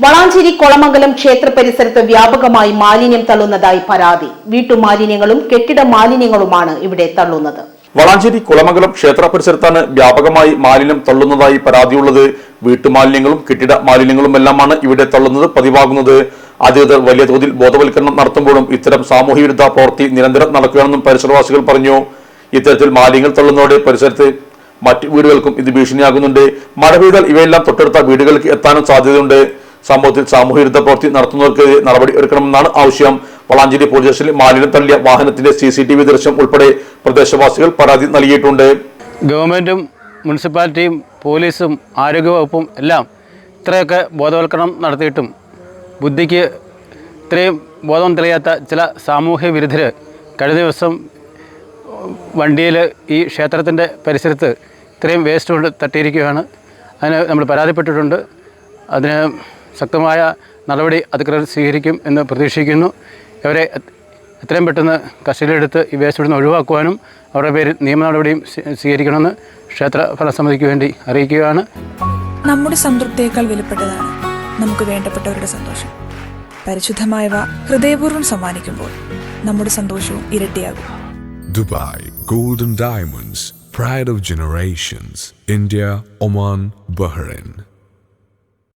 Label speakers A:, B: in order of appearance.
A: വളാഞ്ചേരി കൊളമംഗലം ക്ഷേത്ര പരിസരത്ത് വ്യാപകമായി മാലിന്യം തള്ളുന്നതായി പരാതി. വീട്ടുമാലിന്യങ്ങളും കെട്ടിട മാലിന്യങ്ങളുമാണ് ഇവിടെ തള്ളുന്നത്.
B: വളാഞ്ചേരി കുളമംഗലം ക്ഷേത്ര പരിസരത്താണ് വ്യാപകമായി മാലിന്യം തള്ളുന്നതായി പരാതിയുള്ളത്. വീട്ടുമാലിന്യങ്ങളും കെട്ടിട മാലിന്യങ്ങളും എല്ലാമാണ് ഇവിടെ തള്ളുന്നത് പതിവാകുന്നത്. അധികൃതർ വലിയ തോതിൽ ബോധവൽക്കരണം നടത്തുമ്പോഴും ഇത്തരം സാമൂഹ്യ വിരുദ്ധ പ്രവൃത്തി നിരന്തരം നടക്കുകയാണെന്നും പരിസരവാസികൾ പറഞ്ഞു. ഇത്തരത്തിൽ മാലിന്യങ്ങൾ തള്ളുന്നതോടെ പരിസരത്ത് മറ്റ് വീടുകൾക്കും ഇത് ഭീഷണിയാകുന്നുണ്ട്. മഴ പെയ്താൽ ഇവയെല്ലാം തൊട്ടടുത്ത വീടുകൾക്ക് എത്താനും സാധ്യതയുണ്ട്. സംഭവത്തിൽ സാമൂഹ്യ വിരുദ്ധ പ്രവൃത്തി നടത്തുന്നവർക്കെതിരെ നടപടി എടുക്കണമെന്നാണ് ആവശ്യം. വളാഞ്ചേരി പോലീസ് സ്റ്റേഷനിൽ മാലിന്യം തള്ളിയ വാഹനത്തിന്റെ സി സി ടി വി ദൃശ്യം ഉൾപ്പെടെ പ്രദേശവാസികൾ പരാതി നൽകിയിട്ടുണ്ട്.
C: ഗവൺമെന്റും മുനിസിപ്പാലിറ്റിയും പോലീസും ആരോഗ്യവകുപ്പും എല്ലാം ഇത്രയൊക്കെ ബോധവൽക്കരണം നടത്തിയിട്ടും ബുദ്ധിക്ക് ഇത്രയും ബോധം തെളിയാത്ത ചില സാമൂഹ്യ വിരുദ്ധർ കഴിഞ്ഞ ദിവസം വണ്ടിയിൽ ഈ ക്ഷേത്രത്തിന്റെ പരിസരത്ത് ഇത്രയും വേസ്റ്റ് കൊണ്ട് തട്ടിയിരിക്കുകയാണ്. അതിന് നമ്മൾ പരാതിപ്പെട്ടിട്ടുണ്ട്. അതിന് ശക്തമായ നടപടി അധികൃതർ സ്വീകരിക്കും എന്ന് പ്രതീക്ഷിക്കുന്നു. ഇവരെ എത്രയും പെട്ടെന്ന് കസ്റ്റഡിയിലെടുത്ത് ഈ വേസ്റ്റ് ഒഴിവാക്കുവാനും അവരുടെ പേരിൽ നിയമ നടപടിയും സ്വീ- സ്വീകരിക്കണമെന്ന് ക്ഷേത്ര ഫലസമിതിക്ക് വേണ്ടി അറിയിക്കുകയാണ്.
D: നമ്മുടെ സംതൃപ്തിയേക്കാൾ വിലപ്പെട്ടതാണ് നമുക്ക് വേണ്ടപ്പെട്ടവരുടെ സന്തോഷം. പരിശുദ്ധമായവ ഹൃദയപൂർവം സമ്മാനിക്കുമ്പോൾ നമ്മുടെ സന്തോഷവും ഇരട്ടിയാകും.
E: Dubai golden diamonds pride of generations India Oman Bahrain.